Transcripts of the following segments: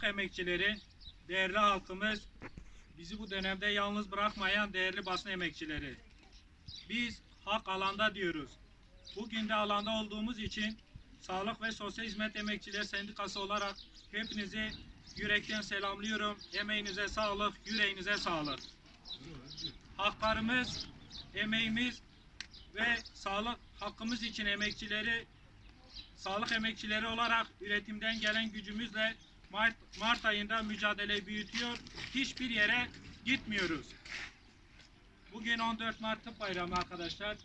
sağlık emekçileri, değerli halkımız, bizi bu dönemde yalnız bırakmayan değerli basın emekçileri. Biz hak alanda diyoruz. Bugün de alanda olduğumuz için Sağlık ve Sosyal Hizmet Emekçiler Sendikası olarak hepinizi yürekten selamlıyorum. Emeğinize sağlık, yüreğinize sağlık. Haklarımız, emeğimiz ve sağlık hakkımız için emekçileri sağlık emekçileri olarak üretimden gelen gücümüzle Mart, Mart ayında mücadele büyütüyor. Hiçbir yere gitmiyoruz. Bugün 14 Mart Tıp Bayramı arkadaşlar.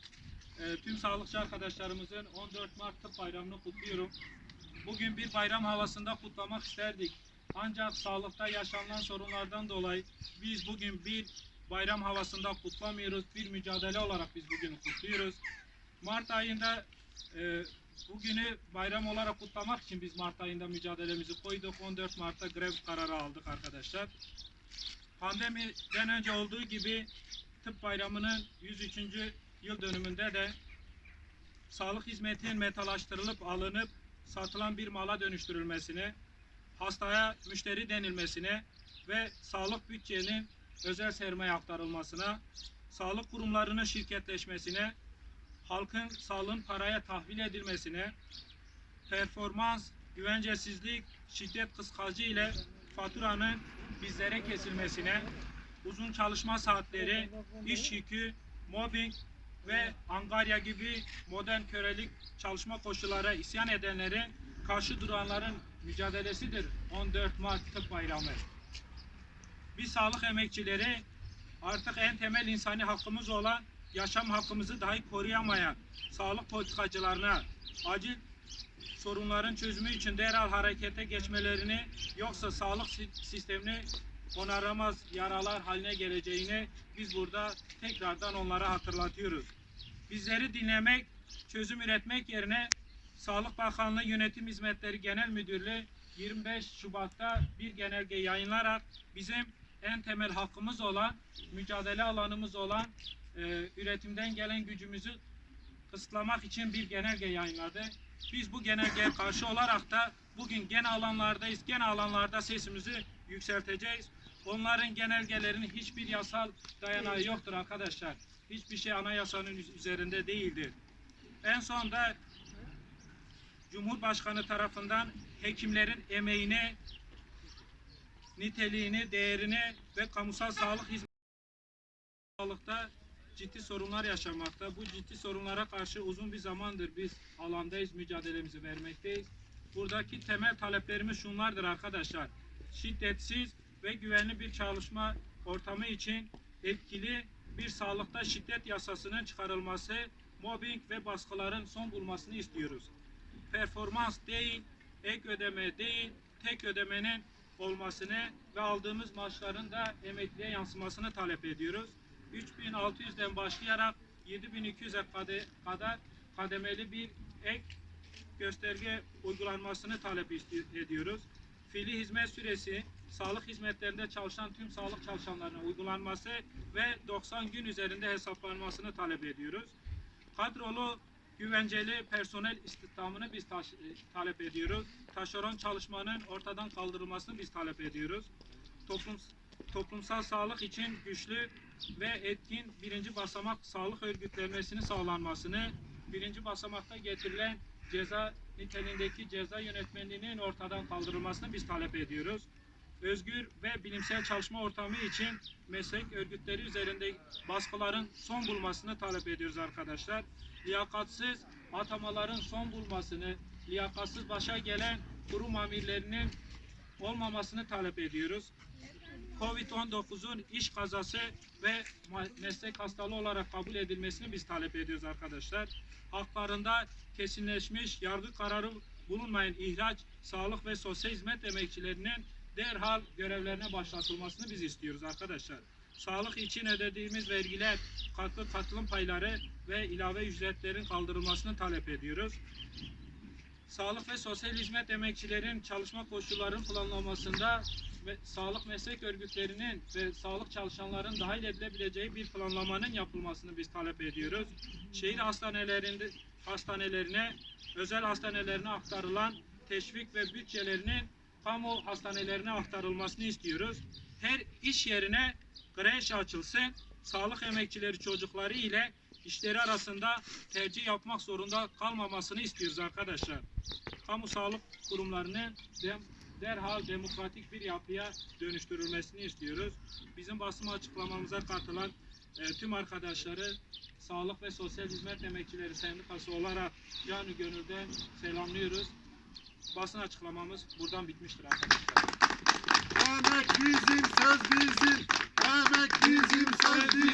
Ee, tüm sağlıkçı arkadaşlarımızın 14 Mart Tıp Bayramı'nı kutluyorum. Bugün bir bayram havasında kutlamak isterdik. Ancak sağlıkta yaşanılan sorunlardan dolayı biz bugün bir bayram havasında kutlamıyoruz. Bir mücadele olarak biz bugünü kutluyoruz. Mart ayında e, bugünü bayram olarak kutlamak için biz Mart ayında mücadelemizi koyduk. 14 Mart'ta grev kararı aldık arkadaşlar. Pandemiden önce olduğu gibi tıp bayramının 103. yıl dönümünde de sağlık hizmetinin metalaştırılıp alınıp satılan bir mala dönüştürülmesine, hastaya müşteri denilmesine ve sağlık bütçenin özel sermaye aktarılmasına, sağlık kurumlarının şirketleşmesine, halkın sağlığın paraya tahvil edilmesine, performans, güvencesizlik, şiddet kıskacı ile faturanın bizlere kesilmesine, uzun çalışma saatleri, iş yükü, mobbing ve angarya gibi modern kölelik çalışma koşullara isyan edenlerin karşı duranların mücadelesidir 14 Mart Tıp Bayramı. Biz sağlık emekçileri artık en temel insani hakkımız olan yaşam hakkımızı dahi koruyamayan sağlık politikacılarına acil sorunların çözümü için derhal harekete geçmelerini yoksa sağlık si- sistemini onaramaz yaralar haline geleceğini biz burada tekrardan onlara hatırlatıyoruz. Bizleri dinlemek, çözüm üretmek yerine Sağlık Bakanlığı Yönetim Hizmetleri Genel Müdürlüğü 25 Şubat'ta bir genelge yayınlarak bizim en temel hakkımız olan, mücadele alanımız olan e, üretimden gelen gücümüzü kısıtlamak için bir genelge yayınladı. Biz bu genelgeye karşı olarak da bugün gene alanlardayız. Gene alanlarda sesimizi yükselteceğiz. Onların genelgelerinin hiçbir yasal dayanağı yoktur arkadaşlar. Hiçbir şey anayasanın üz- üzerinde değildir. En son da Cumhurbaşkanı tarafından hekimlerin emeğini, niteliğini, değerini ve kamusal sağlık hizmeti sağlıkta ciddi sorunlar yaşamakta. Bu ciddi sorunlara karşı uzun bir zamandır biz alandayız, mücadelemizi vermekteyiz. Buradaki temel taleplerimiz şunlardır arkadaşlar. Şiddetsiz ve güvenli bir çalışma ortamı için etkili bir sağlıkta şiddet yasasının çıkarılması, mobbing ve baskıların son bulmasını istiyoruz. Performans değil, ek ödeme değil, tek ödemenin olmasını ve aldığımız maaşların da emekliye yansımasını talep ediyoruz. 3600'den başlayarak 7200'e kade- kadar kademeli bir ek gösterge uygulanmasını talep ediyoruz. Fiili hizmet süresi, sağlık hizmetlerinde çalışan tüm sağlık çalışanlarına uygulanması ve 90 gün üzerinde hesaplanmasını talep ediyoruz. Kadrolu güvenceli personel istihdamını biz taş- e, talep ediyoruz. Taşeron çalışmanın ortadan kaldırılmasını biz talep ediyoruz. Toplum, toplumsal sağlık için güçlü ve etkin birinci basamak sağlık örgütlenmesinin sağlanmasını, birinci basamakta getirilen ceza niteliğindeki ceza yönetmenliğinin ortadan kaldırılmasını biz talep ediyoruz. Özgür ve bilimsel çalışma ortamı için meslek örgütleri üzerinde baskıların son bulmasını talep ediyoruz arkadaşlar. Liyakatsız atamaların son bulmasını, liyakatsız başa gelen kurum amirlerinin olmamasını talep ediyoruz. Covid-19'un iş kazası ve meslek hastalığı olarak kabul edilmesini biz talep ediyoruz arkadaşlar. Haklarında kesinleşmiş yargı kararı bulunmayan ihraç, sağlık ve sosyal hizmet emekçilerinin derhal görevlerine başlatılmasını biz istiyoruz arkadaşlar. Sağlık için ödediğimiz vergiler, katkı katılım payları ve ilave ücretlerin kaldırılmasını talep ediyoruz. Sağlık ve sosyal hizmet emekçilerin çalışma koşullarının planlanmasında ve sağlık meslek örgütlerinin ve sağlık çalışanların dahil edilebileceği bir planlamanın yapılmasını biz talep ediyoruz. Şehir hastanelerinde hastanelerine, özel hastanelerine aktarılan teşvik ve bütçelerinin kamu hastanelerine aktarılmasını istiyoruz. Her iş yerine kreş açılsın. Sağlık emekçileri çocukları ile işleri arasında tercih yapmak zorunda kalmamasını istiyoruz arkadaşlar. Kamu sağlık kurumlarının de- derhal demokratik bir yapıya dönüştürülmesini istiyoruz. Bizim basın açıklamamıza katılan e, tüm arkadaşları Sağlık ve Sosyal Hizmet Emekçileri Sendikası olarak canı gönülden selamlıyoruz. Basın açıklamamız buradan bitmiştir arkadaşlar. Emek bizim, söz bizim. Emek bizim, söz bizim.